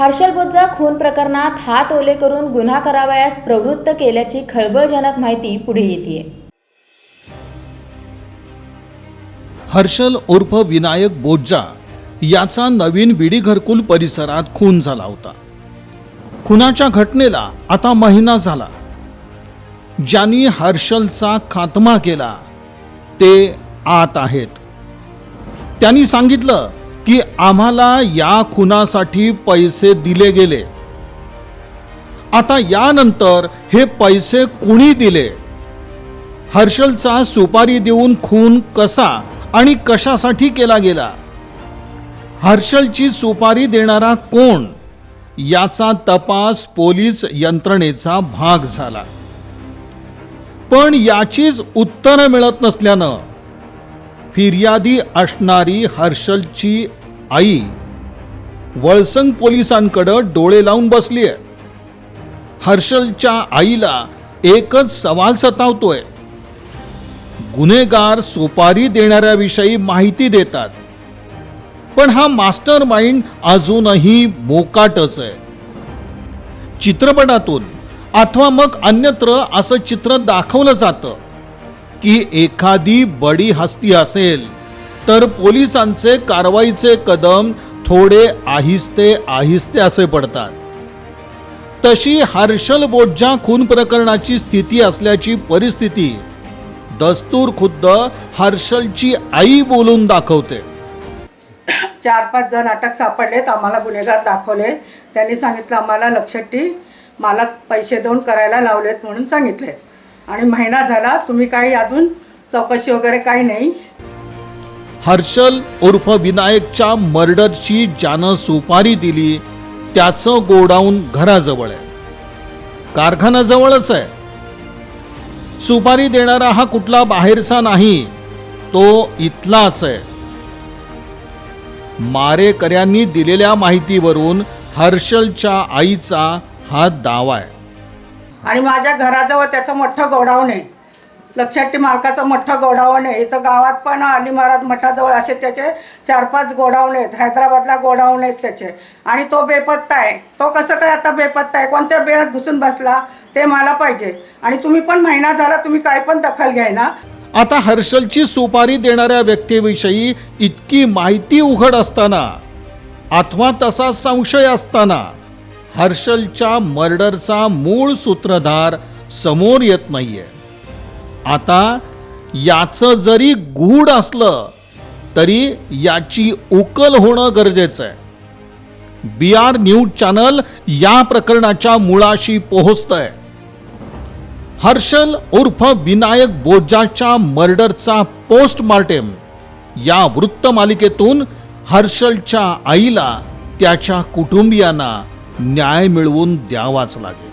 हर्षल बोज्जा खून प्रकरणात हात ओले करून गुन्हा करावयास प्रवृत्त केल्याची खळबळजनक माहिती पुढे येते हर्षल उर्फ विनायक बोज्जा याचा नवीन विडी घरकुल परिसरात खून झाला होता. खुनाच्या घटनेला आता महिना झाला. ज्यांनी हर्षलचा खात्मा केला ते आत आहेत. त्यांनी सांगितलं की आम्हाला या खुनासाठी पैसे दिले गेले. आता यानंतर हे पैसे कुणी दिले? हर्षलचा सुपारी देऊन खून कसा आणि कशासाठी केला गेला? हर्षलची सुपारी देणारा कोण? याचा तपास पोलीस यंत्रणेचा भाग झाला. पण याचीच उत्तरं मिळत नसल्यानं फिर्यादी असणारी हर्षलची आई वळसंग पोलिसांकडं डोळे लावून बसली आहे हर्षलच्या आईला एकच सवाल सतावतोय. गुन्हेगार सुपारी देणाऱ्याविषयी माहिती देतात. पण हा मास्टर माइंड अजूनही मोकाटच आहे चित्रपटातून अथवा मग अन्यत्र असं चित्र दाखवलं जातं की एखादी बडी हस्ती असेल. तर पोलिसांचे कारवाईचे कदम थोडे आहिस्ते आहिस्ते असे पडतात. तशी हर्षल बोज्जा खून प्रकरणाची स्थिती असल्याची परिस्थिती दस्तूर खुद्द हर्षलची आई बोलून दाखवते. चार पाच जण अटक सापडलेत आम्हाला गुन्हेगार दाखवले. त्यांनी सांगितलं आम्हाला लक्षटी मला पैसे देऊन करायला लावलेत म्हणून सांगितले. आणि महिना झाला तुम्ही काही अजून चौकशी वगैरे काही नाही. हर्षल उर्फ विनायकच्या मर्डरची ज्यानं सुपारी दिली त्याचं गोडाऊन घराजवळ आहे. कारखानाजवळच आहे. सुपारी देणारा हा कुठला बाहेरचा नाही तो इथलाच आहे. मारेकऱ्यांनी दिलेल्या माहितीवरून हर्षलच्या आईचा हा दावा आहे. आणि माझ्या घराजवळ त्याचं मोठं गोडाऊन आहे. लक्षट्टी मालकाचं मोठं गोडावण आहे. इथं गावात पण अली महाराज मठाजवळ असे त्याचे चार पाच गोडाऊन आहेत. हैदराबादला गोडाऊन आहेत त्याचे. आणि तो बेपत्ता आहे. तो कसं काय आता बेपत्ता आहे? कोणत्या बेळात घुसून बसला? ते मला पाहिजे. आणि तुम्ही पण महिना झाला तुम्ही काय पण दखल घ्याय ना. आता हर्षलची सुपारी देणाऱ्या व्यक्तीविषयी इतकी माहिती उघड असताना अथवा तसा संशय असताना हर्षलच्या मर्डरचा मूळ सूत्रधार समोर येत नाहीये. आता याचं जरी गूढ असलं तरी याची उकल होणं गरजेचं आहे. बी आर न्यूज चॅनल या प्रकरणाच्या मुळाशी पोहोचतंय. हर्षल उर्फ विनायक बोजाच्या मर्डरचा पोस्टमार्टेम या वृत्तमालिकेतून हर्षलच्या आईला त्याच्या कुटुंबियांना न्याय मिळवून द्यावाच लागेल.